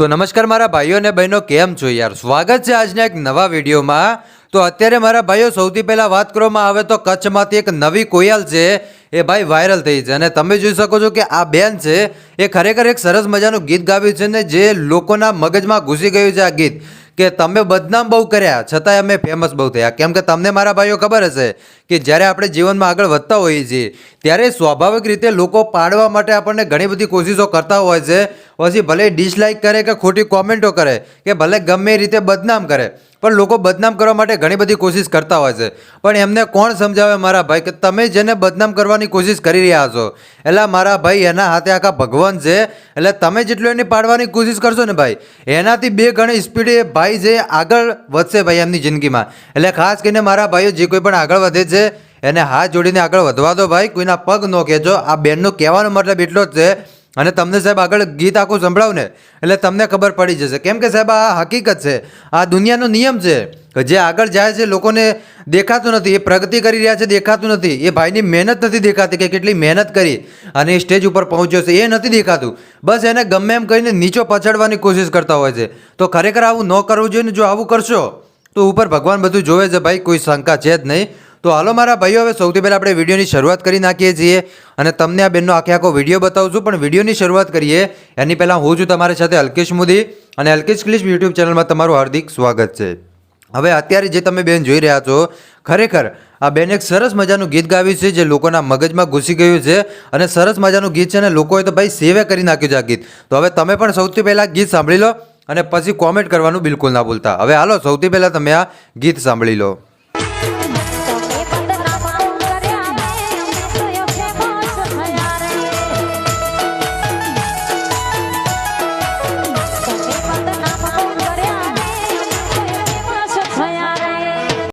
તો નમસ્કાર મારા ભાઈઓ અને બહેનો, કેમ છો યાર? સ્વાગત છે આજના એક નવા વિડીયોમાં. તો અત્યારે મારા ભાઈઓ સૌથી પહેલાં વાત કરવામાં આવે તો કચ્છમાંથી એક નવી કોયલ છે, એ ભાઈ વાયરલ થઈ છે. અને તમે જોઈ શકો છો કે આ બેન છે, એ ખરેખર એક સરસ મજાનું ગીત ગાવ્યું છે ને જે લોકોના મગજમાં ઘૂસી ગયું છે આ ગીત. કે તમે બદનામ બહુ કર્યા, છતાંય અમે ફેમસ બહુ થયા. કેમ કે તમને મારા ભાઈઓ ખબર હશે કે જ્યારે આપણે જીવનમાં આગળ વધતા હોઈએ છીએ, ત્યારે સ્વાભાવિક રીતે લોકો પાડવા માટે આપણને ઘણી બધી કોશિશો કરતા હોય છે. પછી ભલે ડિસલાઇક કરે કે ખોટી કોમેન્ટો કરે, કે ભલે ગમે રીતે બદનામ કરે, પણ લોકો બદનામ કરવા માટે ઘણી બધી કોશિશ કરતા હોય છે. પણ એમને કોણ સમજાવે મારા ભાઈ કે તમે જેને બદનામ કરવાની કોશિશ કરી રહ્યા છો? એટલે મારા ભાઈ એના હાથે આખા ભગવાન છે. એટલે તમે જેટલું એની પાડવાની કોશિશ કરશો ને ભાઈ, એનાથી બે ગણી સ્પીડે ભાઈ જે આગળ વધશે ભાઈ એમની જિંદગીમાં. એટલે ખાસ કરીને મારા ભાઈઓ જે કોઈ પણ આગળ વધે છે એને હાથ જોડીને આગળ વધવા દો ભાઈ, કોઈના પગ ન કહેજો આ બેનનો કહેવાનો મતલબ એટલો જ છે. અને તમને સાહેબ આગળ ગીત આખું સંભળાવું ને, એટલે તમને ખબર પડી જશે. કેમ કે સાહેબ આ હકીકત છે. આ દુનિયાનો નિયમ છે જે આગળ જાય છે લોકોને દેખાતું નથી. એ પ્રગતિ કરી રહ્યા છે, દેખાતું નથી. એ ભાઈની મહેનત નથી દેખાતી કે કેટલી મહેનત કરી અને એ સ્ટેજ ઉપર પહોંચ્યો છે. એ નથી દેખાતું. બસ એને ગમે એમ કહીને નીચો પછાડવાની કોશિશ કરતા હોય છે. તો ખરેખર આવું ન કરવું જોઈએ ને જો આવું કરશો, તો ઉપર ભગવાન બધું જોવે છે ભાઈ, કોઈ શંકા છે જ નહીં. તો હાલો મારા ભાઈઓ, હવે સૌથી પહેલાં આપણે વિડીયોની શરૂઆત કરી નાખીએ છીએ અને તમને આ બેનનો આખે આખો વીડિયો બતાવું છું પણ વિડીયોની શરૂઆત કરીએ. એની પહેલાં હું છું તમારી સાથે અલ્કેશ મોદી અને અલ્કેશ ક્લિશ યુટ્યુબ ચેનલમાં તમારું હાર્દિક સ્વાગત છે. હવે અત્યારે જે તમે બેન જોઈ રહ્યા છો, ખરેખર આ બેન એક સરસ મજાનું ગીત ગાવ્યું છે જે લોકોના મગજમાં ઘૂસી ગયું છે અને સરસ મજાનું ગીત છે અને લોકોએ તો ભાઈ સેવે કરી નાખ્યું છે આ ગીત. તો હવે તમે પણ સૌથી પહેલાં ગીત સાંભળી લો અને પછી કોમેન્ટ કરવાનું બિલકુલ ના ભૂલતા. હવે હાલો સૌથી પહેલાં તમે આ ગીત સાંભળી લો.